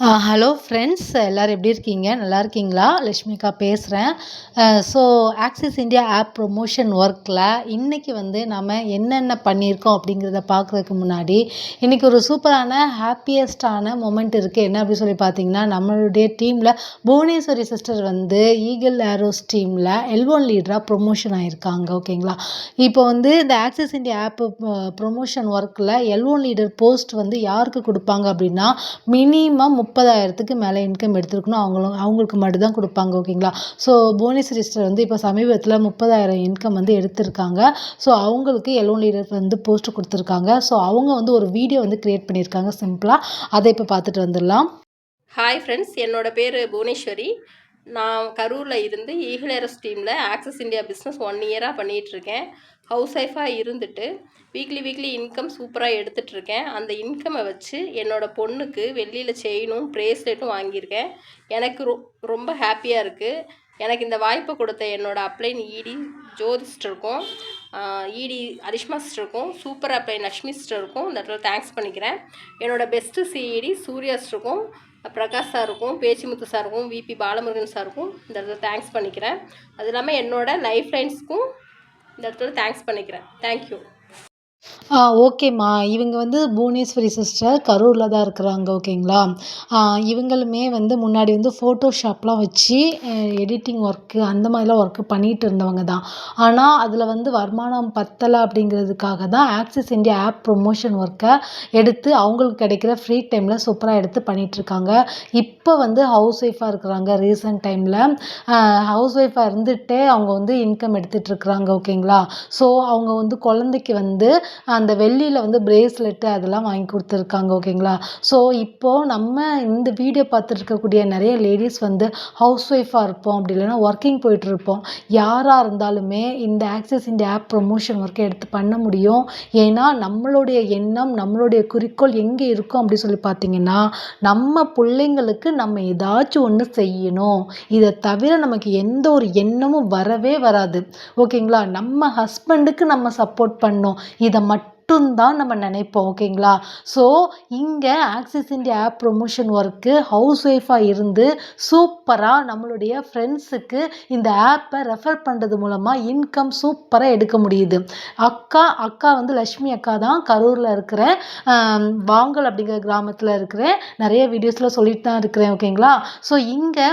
Hello friends எல்லோரும் எப்படி இருக்கீங்க? நல்லா இருக்கீங்களா? லக்ஷ்மிகா பேசுகிறேன் so Axis India app promotion ஒர்க்கில் இன்றைக்கி வந்து நம்ம என்னென்ன பண்ணியிருக்கோம் அப்படிங்கிறத பார்க்குறதுக்கு முன்னாடி இன்றைக்கி ஒரு சூப்பரான ஹாப்பியஸ்டான மொமெண்ட் இருக்குது என்ன அப்படின்னு சொல்லி பார்த்தீங்கன்னா நம்மளுடைய டீமில் புவனேஸ்வரி சிஸ்டர் வந்து ஈகிள் ஏரோஸ் டீமில் எல்வோன் லீடராக ப்ரொமோஷன் ஆகியிருக்காங்க ஓகேங்களா? இப்போ வந்து இந்த ஆக்சிஸ் இந்தியா ஆப் ப்ரொமோஷன் ஒர்க்கில் எல்வோன் லீடர் போஸ்ட் வந்து யாருக்கு கொடுப்பாங்க அப்படின்னா மினிமம் முப்பதாயிரத்துக்கு மேலே இன்கம் எடுத்துருக்கணும். அவங்களும் அவங்களுக்கு மட்டும் தான் கொடுப்பாங்க ஓகேங்களா ஸோ புவனேஸ்வரி சிஸ்டர் வந்து இப்போ சமீபத்தில் முப்பதாயிரம் இன்கம் வந்து எடுத்திருக்காங்க. ஸோ அவங்களுக்கு எலோன் லீடர் வந்து போஸ்ட் கொடுத்துருக்காங்க. ஸோ அவங்க வந்து ஒரு வீடியோ வந்து க்ரியேட் பண்ணியிருக்காங்க சிம்பிளாக அதை இப்போ பார்த்துட்டு வந்துடலாம். ஹாய் ஃப்ரெண்ட்ஸ் என்னோட பேர் புவனேஸ்வரி. நான் கரூரில் இருந்து ஈகிலேரஸ் டீமில் ஆக்சஸ் இந்தியா பிஸ்னஸ் ஒன் இயராக பண்ணிகிட்ருக்கேன் ஹவுஸ் ஒய்ஃபாக இருந்துட்டு வீக்லி வீக்லி இன்கம் சூப்பராக எடுத்துகிட்ருக்கேன் அந்த இன்கம்மை வச்சு என்னோடய பொண்ணுக்கு வெளியில் செயினும் ப்ரேஸ்லெட்டும் வாங்கியிருக்கேன். எனக்கு ரொ ரொம்ப ஹாப்பியாக இருக்குது எனக்கு இந்த வாய்ப்பை கொடுத்த என்னோடய அப்ளைன் இடி ஜோதிஸ்டருக்கும் இடி அரிஷ்மா சிஸ்டருக்கும் சூப்பர் அப்ளைன் லக்ஷ்மி சிஸ்டருக்கும் இந்த இடத்துல தேங்க்ஸ் பண்ணிக்கிறேன். என்னோடய பெஸ்ட்டு சிஇடி சூர்யா சிஸ்டருக்கும் பிரகாஷ் சாருக்கும் பேச்சிமுத்து சாருக்கும் விபி பாலமுருகன் சாருக்கும் இந்த இடத்துல தேங்க்ஸ் பண்ணிக்கிறேன். அது இல்லாமல் என்னோடய லைஃப் லைன்ஸ்க்கும் இந்த இடத்துல தேங்க்ஸ் பண்ணிக்கிறேன். தேங்க்யூ ஆ ஓகேம்மா. இவங்க வந்து புவனேஸ்வரி சிஸ்டர் கரூரில் தான் இருக்கிறாங்க ஓகேங்களா? இவங்களுமே வந்து முன்னாடி வந்து ஃபோட்டோஷாப்லாம் வச்சு எடிட்டிங் ஒர்க்கு அந்த மாதிரிலாம் ஒர்க்கு பண்ணிகிட்டு இருந்தவங்க தான். ஆனால் அதில் வந்து வருமானம் பத்தலை அப்படிங்கிறதுக்காக தான் ஆக்சிஸ் இந்தியா ஆப் ப்ரொமோஷன் ஒர்க்கை எடுத்து அவங்களுக்கு கிடைக்கிற ஃப்ரீ டைமில் சூப்பராக எடுத்து பண்ணிகிட்ருக்காங்க இப்போ வந்து ஹவுஸ் ஒய்ஃபாக இருக்கிறாங்க ரீசெண்ட் டைமில் ஹவுஸ் ஒய்ஃபாக இருந்துகிட்டே அவங்க வந்து இன்கம் எடுத்துகிட்ருக்குறாங்க ஓகேங்களா? ஸோ அவங்க வந்து குழந்தைக்கு வந்து அந்த வெள்ளியில் வந்து பிரேஸ்லெட்டு அதெல்லாம் வாங்கி கொடுத்துருக்காங்க ஓகேங்களா ஸோ இப்போது நம்ம இந்த வீடியோ பார்த்துட்டு இருக்கக்கூடிய நிறைய லேடிஸ் வந்து ஹவுஸ் ஒய்ஃபாக இருப்போம் அப்படி இல்லைன்னா ஒர்க்கிங் போயிட்டுருப்போம் யாராக இருந்தாலுமே இந்த ஆக்சஸ் இந்த ஆப் ப்ரொமோஷன் ஒர்க்கை எடுத்து பண்ண முடியும். ஏன்னா நம்மளுடைய எண்ணம் நம்மளுடைய குறிக்கோள் எங்கே இருக்கும் அப்படி சொல்லி பார்த்தீங்கன்னா நம்ம பிள்ளைங்களுக்கு நம்ம ஏதாச்சும் ஒன்று செய்யணும். இதை தவிர நமக்கு எந்த ஒரு எண்ணமும் வரவே வராது. ஓகேங்களா நம்ம ஹஸ்பண்டுக்கு நம்ம சப்போர்ட் பண்ணோம் இதை மட்டும்தான் நம்ம நினைப்போம் ஓகேங்களா? ஸோ இங்கே Axis India app promotion work house ஒய்ஃபாக இருந்து சூப்பராக நம்மளுடைய ஃப்ரெண்ட்ஸுக்கு இந்த ஆப்பை ரெஃபர் பண்ணுறது மூலமாக இன்கம் சூப்பராக எடுக்க முடியுது. அக்கா அக்கா வந்து லக்ஷ்மி அக்கா தான் கரூரில் இருக்கிற வாங்கல் அப்படிங்கிற கிராமத்தில் இருக்கிறேன் நிறைய வீடியோஸில் சொல்லிட்டு தான் இருக்கிறேன் ஓகேங்களா? ஸோ இங்கே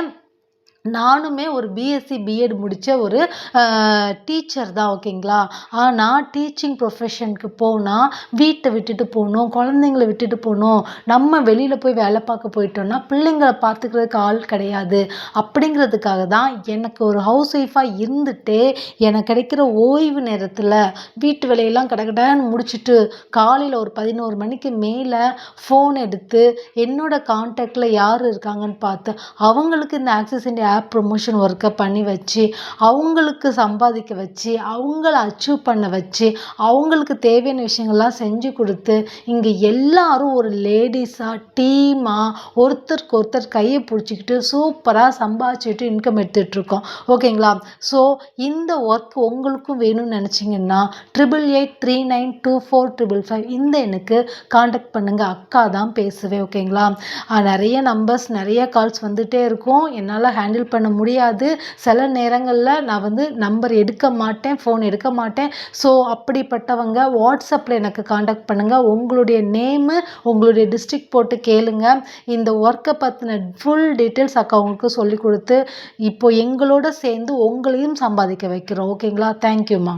நானுமே ஒரு பிஎஸ்சி பிஎட் முடித்த ஒரு டீச்சர் தான் ஓகேங்களா ஆனால் டீச்சிங் ப்ரொஃபஷனுக்கு போனால் வீட்டை விட்டுட்டு போகணும் குழந்தைங்கள விட்டுட்டு போகணும். நம்ம வெளியில் போய் வேலை பார்க்க போயிட்டோம்னா பிள்ளைங்களை பார்த்துக்கிறதுக்கு ஆள் கிடையாது. அப்படிங்கிறதுக்காக தான் எனக்கு ஒரு ஹவுஸ் ஒய்ஃபாக இருந்துகிட்டே எனக்கு கிடைக்கிற ஓய்வு நேரத்தில் வீட்டு வேலையெல்லாம் கடகடன்னு முடிச்சுட்டு காலையில் ஒரு பதினோரு மணிக்கு மேலே ஃபோன் எடுத்து என்னோடய கான்டாக்டில் யார் இருக்காங்கன்னு பார்த்து அவங்களுக்கு இந்த ஆக்சிஸ் இண்டியா ஆப் ப்ரொமோஷன் ஒர்க்கை பண்ணி வச்சு அவங்களுக்கு சம்பாதிக்க வச்சு அவங்கள அச்சீவ் பண்ண வச்சு அவங்களுக்கு தேவையான விஷயங்கள்லாம் செஞ்சு கொடுத்து இங்கே எல்லாரும் ஒரு லேடிஸாக டீமாக ஒருத்தருக்கு ஒருத்தர் கையை பிடிச்சிக்கிட்டு சூப்பராக சம்பாதிச்சுட்டு இன்கம் எடுத்துகிட்ருக்கோம் ஓகேங்களா ஸோ இந்த ஒர்க் உங்களுக்கும் வேணும்னு நினச்சிங்கன்னா triple eight three nine two four triple five இந்த எனக்கு காண்டாக்ட் பண்ணுங்கள் அக்கா தான் பேசுவேன். ஓகேங்களா நிறைய நம்பர்ஸ் நிறைய கால்ஸ் வந்துகிட்டே இருக்கும். என்னால் ஹேண்டில் ஹேண்டில் பண்ண முடியாது. சில நேரங்களில் நான் வந்து நம்பர் எடுக்க மாட்டேன் ஃபோன் எடுக்க மாட்டேன். ஸோ அப்படிப்பட்டவங்க வாட்ஸ்அப்பில் எனக்கு காண்டாக்ட் பண்ணுங்கள் உங்களுடைய நேமு உங்களுடைய டிஸ்ட்ரிக்ட் போட்டு கேளுங்க. இந்த ஒர்க்கை பற்றின ஃபுல் டீட்டெயில்ஸ் அக்கா உங்களுக்கு சொல்லி கொடுத்து இப்போ எங்களோட சேர்ந்து உங்களையும் சம்பாதிக்க வைக்கிறோம். ஓகேங்களா தேங்க்யூம்மா